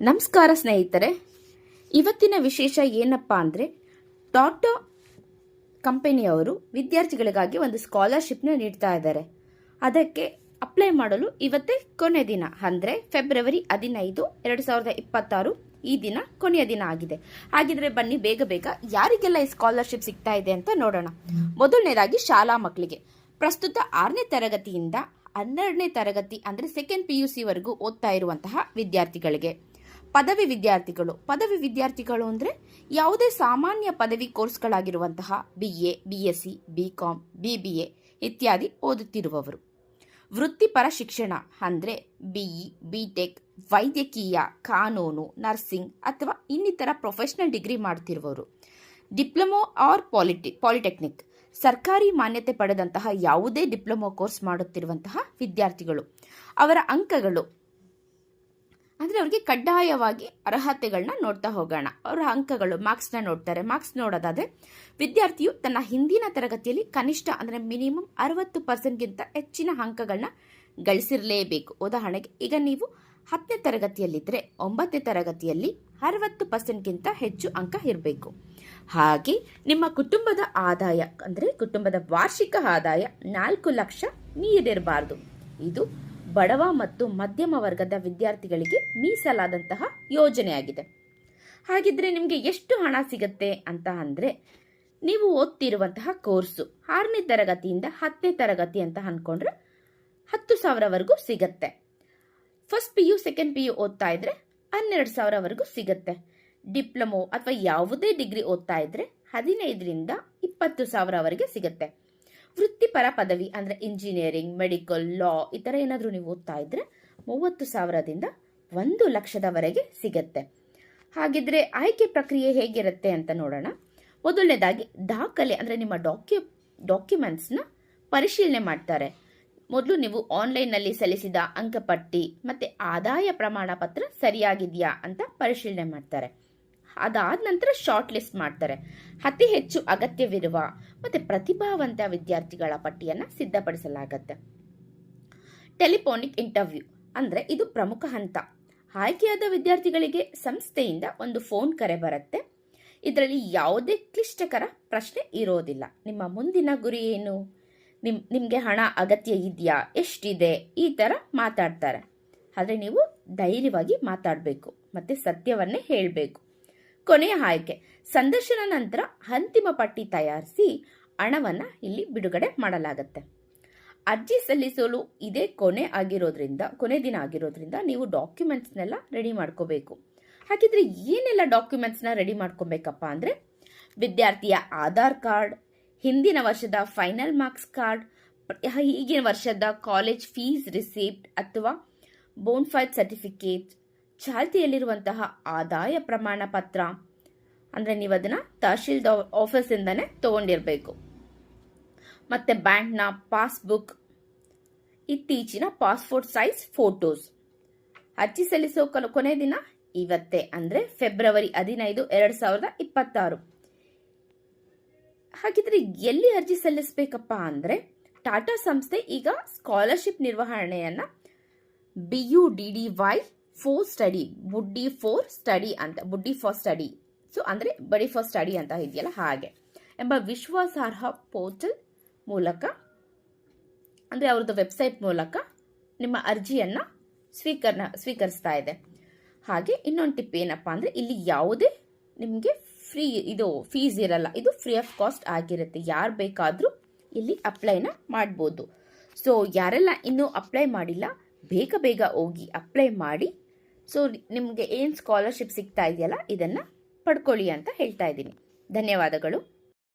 ನಮಸ್ಕಾರ ಸ್ನೇಹಿತರೆ, ಇವತ್ತಿನ ವಿಶೇಷ ಏನಪ್ಪ ಅಂದರೆ ಟಾಟೋ ಕಂಪನಿಯವರು ವಿದ್ಯಾರ್ಥಿಗಳಿಗಾಗಿ ಒಂದು ಸ್ಕಾಲರ್ಶಿಪ್ನ ನೀಡ್ತಾ ಇದ್ದಾರೆ. ಅದಕ್ಕೆ ಅಪ್ಲೈ ಮಾಡಲು ಇವತ್ತೇ ಕೊನೆ ದಿನ, ಅಂದರೆ ಫೆಬ್ರವರಿ ಹದಿನೈದು, ಎರಡು ಸಾವಿರದ ಇಪ್ಪತ್ತಾರು ಈ ದಿನ ಕೊನೆಯ ದಿನ ಆಗಿದೆ. ಹಾಗಿದ್ರೆ ಬನ್ನಿ, ಬೇಗ ಬೇಗ ಯಾರಿಗೆಲ್ಲ ಈ ಸ್ಕಾಲರ್ಶಿಪ್ ಸಿಗ್ತಾ ಇದೆ ಅಂತ ನೋಡೋಣ. ಮೊದಲನೇದಾಗಿ ಶಾಲಾ ಮಕ್ಕಳಿಗೆ. ಪ್ರಸ್ತುತ ಆರನೇ ತರಗತಿಯಿಂದ ಹನ್ನೆರಡನೇ ತರಗತಿ, ಅಂದರೆ ಸೆಕೆಂಡ್ ಪಿ ಯು ಸಿವರೆಗೂ ಓದ್ತಾ ಇರುವಂತಹ ವಿದ್ಯಾರ್ಥಿಗಳಿಗೆ. ಪದವಿ ವಿದ್ಯಾರ್ಥಿಗಳು. ಪದವಿ ವಿದ್ಯಾರ್ಥಿಗಳು ಅಂದರೆ ಯಾವುದೇ ಸಾಮಾನ್ಯ ಪದವಿ ಕೋರ್ಸ್ಗಳಾಗಿರುವಂತಹ B A B S C B com B B A ಇತ್ಯಾದಿ ಓದುತ್ತಿರುವವರು. ವೃತ್ತಿಪರ ಶಿಕ್ಷಣ ಅಂದರೆ ಬಿಇ ಬಿ ಟೆಕ್ ವೈದ್ಯಕೀಯ, ಕಾನೂನು, ನರ್ಸಿಂಗ್ ಅಥವಾ ಇನ್ನಿತರ ಪ್ರೊಫೆಷನಲ್ ಡಿಗ್ರಿ ಮಾಡ್ತಿರುವವರು. ಡಿಪ್ಲೊಮೊ ಆರ್ ಪಾಲಿಟಿ, ಪಾಲಿಟೆಕ್ನಿಕ್, ಸರ್ಕಾರಿ ಮಾನ್ಯತೆ ಪಡೆದಂತಹ ಯಾವುದೇ ಡಿಪ್ಲೊಮೊ ಕೋರ್ಸ್ ಮಾಡುತ್ತಿರುವಂತಹ ವಿದ್ಯಾರ್ಥಿಗಳು. ಅವರ ಅಂಕಗಳು ಅಂದರೆ ಅವ್ರಿಗೆ ಕಡ್ಡಾಯವಾಗಿ ಅರ್ಹತೆಗಳನ್ನ ನೋಡ್ತಾ ಹೋಗೋಣ. ಅವರ ಅಂಕಗಳು ಮಾರ್ಕ್ಸ್ನ ನೋಡ್ತಾರೆ. ಮಾರ್ಕ್ಸ್ ನೋಡೋದಾದರೆ ವಿದ್ಯಾರ್ಥಿಯು ತನ್ನ ಹಿಂದಿನ ತರಗತಿಯಲ್ಲಿ ಕನಿಷ್ಠ ಅಂದರೆ ಮಿನಿಮಮ್ ಅರವತ್ತು ಪರ್ಸೆಂಟ್ಗಿಂತ ಹೆಚ್ಚಿನ ಅಂಕಗಳನ್ನ ಗಳಿಸಿರಲೇಬೇಕು. ಉದಾಹರಣೆಗೆ, ಈಗ ನೀವು ಹತ್ತನೇ ತರಗತಿಯಲ್ಲಿದ್ದರೆ ಒಂಬತ್ತನೇ ತರಗತಿಯಲ್ಲಿ ಅರವತ್ತು ಪರ್ಸೆಂಟ್ಗಿಂತ ಹೆಚ್ಚು ಅಂಕ ಇರಬೇಕು. ಹಾಗೆ ನಿಮ್ಮ ಕುಟುಂಬದ ಆದಾಯ ಅಂದರೆ ಕುಟುಂಬದ ವಾರ್ಷಿಕ ಆದಾಯ ನಾಲ್ಕು ಲಕ್ಷ ಮೀರಿರಬಾರ್ದು ಇದು ಬಡವ ಮತ್ತು ಮಧ್ಯಮ ವರ್ಗದ ವಿದ್ಯಾರ್ಥಿಗಳಿಗೆ ಮೀಸಲಾದಂತಹ ಯೋಜನೆಯಾಗಿದೆ. ಹಾಗಿದ್ರೆ ನಿಮಗೆ ಎಷ್ಟು ಹಣ ಸಿಗುತ್ತೆ ಅಂತ ಅಂದರೆ, ನೀವು ಓದ್ತಿರುವಂತಹ ಕೋರ್ಸು ಆರನೇ ತರಗತಿಯಿಂದ ಹತ್ತನೇ ತರಗತಿ ಅಂತ ಅಂದ್ಕೊಂಡ್ರೆ ಹತ್ತು ಸಾವಿರವರೆಗೂ ಸಿಗತ್ತೆ. First P U, second P U ಓದ್ತಾ ಇದ್ರೆ ಹನ್ನೆರಡು ಸಾವಿರವರೆಗೂ ಸಿಗತ್ತೆ. ಡಿಪ್ಲೊಮೊ ಅಥವಾ ಯಾವುದೇ ಡಿಗ್ರಿ ಓದ್ತಾ ಇದ್ರೆ ಹದಿನೈದರಿಂದ ಇಪ್ಪತ್ತು ಸಾವಿರವರೆಗೆ ಸಿಗತ್ತೆ. ವೃತ್ತಿಪರ ಪದವಿ ಅಂದರೆ ಇಂಜಿನಿಯರಿಂಗ್ ಮೆಡಿಕಲ್ ಲಾ ಈ ಥರ ಏನಾದರೂ ನೀವು ಓದ್ತಾ ಇದ್ರೆ ಮೂವತ್ತು ಸಾವಿರದಿಂದ ಒಂದು ಲಕ್ಷದವರೆಗೆ ಸಿಗತ್ತೆ. ಹಾಗಿದ್ರೆ ಆಯ್ಕೆ ಪ್ರಕ್ರಿಯೆ ಹೇಗಿರುತ್ತೆ ಅಂತ ನೋಡೋಣ. ಮೊದಲನೇದಾಗಿ ದಾಖಲೆ ಅಂದರೆ ನಿಮ್ಮ ಡಾಕ್ಯು ಡಾಕ್ಯುಮೆಂಟ್ಸ್ನ ಪರಿಶೀಲನೆ ಮಾಡ್ತಾರೆ. ಮೊದಲು ನೀವು ಆನ್ಲೈನ್ನಲ್ಲಿ ಸಲ್ಲಿಸಿದ ಅಂಕಪಟ್ಟಿ ಮತ್ತು ಆದಾಯ ಪ್ರಮಾಣ ಪತ್ರ ಸರಿಯಾಗಿದೆಯಾ ಅಂತ ಪರಿಶೀಲನೆ ಮಾಡ್ತಾರೆ. ಅದಾದ ನಂತರ ಶಾರ್ಟ್ ಲಿಸ್ಟ್ ಮಾಡ್ತಾರೆ. ಅತಿ ಹೆಚ್ಚು ಅಗತ್ಯವಿರುವ ಮತ್ತು ಪ್ರತಿಭಾವಂತ ವಿದ್ಯಾರ್ಥಿಗಳ ಪಟ್ಟಿಯನ್ನು ಸಿದ್ಧಪಡಿಸಲಾಗತ್ತೆ. ಟೆಲಿಫೋನಿಕ್ ಇಂಟರ್ವ್ಯೂ ಅಂದರೆ ಇದು ಪ್ರಮುಖ ಹಂತ. ಆಯ್ಕೆಯಾದ ವಿದ್ಯಾರ್ಥಿಗಳಿಗೆ ಸಂಸ್ಥೆಯಿಂದ ಒಂದು ಫೋನ್ ಕರೆ ಬರುತ್ತೆ. ಇದರಲ್ಲಿ ಯಾವುದೇ ಕ್ಲಿಷ್ಟಕರ ಪ್ರಶ್ನೆ ಇರೋದಿಲ್ಲ. ನಿಮ್ಮ ಮುಂದಿನ ಗುರಿ ಏನು? ನಿಮ್, ನಿಮಗೆ ಹಣ ಅಗತ್ಯ ಇದೆಯಾ? ಎಷ್ಟಿದೆ? ಈ ಥರ ಮಾತಾಡ್ತಾರೆ. ಆದರೆ ನೀವು ಧೈರ್ಯವಾಗಿ ಮಾತಾಡಬೇಕು ಮತ್ತು ಸತ್ಯವನ್ನೇ ಹೇಳಬೇಕು. ಕೊನೆಯ ಆಯ್ಕೆ. ಸಂದರ್ಶನ ನಂತರ ಅಂತಿಮ ಪಟ್ಟಿ ತಯಾರಿಸಿ ಹಣವನ್ನು ಇಲ್ಲಿ ಬಿಡುಗಡೆ ಮಾಡಲಾಗುತ್ತೆ. ಅರ್ಜಿ ಸಲ್ಲಿಸಲು ಇದೇ ಕೊನೆ ಆಗಿರೋದ್ರಿಂದ, ಕೊನೆ ದಿನ ಆಗಿರೋದ್ರಿಂದ ನೀವು ಡಾಕ್ಯುಮೆಂಟ್ಸ್ನೆಲ್ಲ ರೆಡಿ ಮಾಡ್ಕೋಬೇಕು. ಹಾಗಿದ್ರೆ ಏನೆಲ್ಲ ಡಾಕ್ಯುಮೆಂಟ್ಸ್ನ ರೆಡಿ ಮಾಡ್ಕೊಬೇಕಪ್ಪ ಅಂದರೆ, ವಿದ್ಯಾರ್ಥಿಯ ಆಧಾರ್ ಕಾರ್ಡ್, ಹಿಂದಿನ ವರ್ಷದ ಫೈನಲ್ ಮಾರ್ಕ್ಸ್ ಕಾರ್ಡ್ ಈಗಿನ ವರ್ಷದ ಕಾಲೇಜ್ ಫೀಸ್ ರಿಸಿಪ್ಟ್ ಅಥವಾ ಬೋನ್ಫೈಡ್ ಸರ್ಟಿಫಿಕೇಟ್ ಚಾಲ್ತಿಯಲ್ಲಿರುವಂತಹ ಆದಾಯ ಪ್ರಮಾಣ ಪತ್ರ. ಅಂದರೆ ನೀವು ಅದನ್ನು ತಹಶೀಲ್ದಾರ್ ಆಫೀಸಿಂದನೇ ತೊಗೊಂಡಿರಬೇಕು. ಮತ್ತು ಬ್ಯಾಂಕ್ನ ಪಾಸ್ಬುಕ್, ಇತ್ತೀಚಿನ ಪಾಸ್ಪೋರ್ಟ್ ಸೈಜ್ ಫೋಟೋಸ್. ಅರ್ಜಿ ಸಲ್ಲಿಸೋ ಕೊನೆ ದಿನ ಇವತ್ತೇ, ಅಂದರೆ ಫೆಬ್ರವರಿ ಹದಿನೈದು ಎರಡು ಸಾವಿರದ ಇಪ್ಪತ್ತಾರು. ಹಾಗಿದ್ರೆ ಎಲ್ಲಿ ಅರ್ಜಿ ಸಲ್ಲಿಸಬೇಕಪ್ಪ ಅಂದರೆ ಟಾಟಾ ಸಂಸ್ಥೆ ಈಗ ಸ್ಕಾಲರ್ಶಿಪ್ ನಿರ್ವಹಣೆಯನ್ನು B U D D Y four study buddy four study ಅಂತ ಬುಡ್ಡಿ ಫಾರ್ ಸ್ಟಡಿ ಸೊ ಅಂದರೆ ಬಡಿ ಫಾರ್ ಸ್ಟಡಿ ಅಂತ ಇದೆಯಲ್ಲ ಹಾಗೆ ಎಂಬ ವಿಶ್ವಾಸಾರ್ಹ ಪೋರ್ಟಲ್ ಮೂಲಕ, ಅಂದರೆ ಅವ್ರದ್ದು ವೆಬ್ಸೈಟ್ ಮೂಲಕ ನಿಮ್ಮ ಅರ್ಜಿಯನ್ನು ಸ್ವೀಕರಣ, ಸ್ವೀಕರಿಸ್ತಾ ಇದೆ. ಹಾಗೆ ಇನ್ನೊಂದು ಟಿಪ್ ಏನಪ್ಪ ಅಂದರೆ, ಇಲ್ಲಿ ಯಾವುದೇ ನಿಮಗೆ ಫ್ರೀ ಇದು ಫೀಸ್ ಇರಲ್ಲ, ಇದು ಫ್ರೀ ಆಫ್ ಕಾಸ್ಟ್ ಆಗಿರುತ್ತೆ. ಯಾರು ಬೇಕಾದರೂ ಇಲ್ಲಿ ಅಪ್ಲೈನ ಮಾಡ್ಬೋದು. ಸೊ ಯಾರೆಲ್ಲ ಇನ್ನೂ ಅಪ್ಲೈ ಮಾಡಿಲ್ಲ, ಬೇಗ ಬೇಗ ಹೋಗಿ ಅಪ್ಲೈ ಮಾಡಿ ಸೊ ನಿಮಗೆ ಏನು ಸ್ಕಾಲರ್ಶಿಪ್ ಸಿಗ್ತಾ ಇದೆಯಲ್ಲ ಇದನ್ನು ಪಡ್ಕೊಳ್ಳಿ ಅಂತ ಹೇಳ್ತಾ ಇದ್ದೀನಿ. ಧನ್ಯವಾದಗಳು.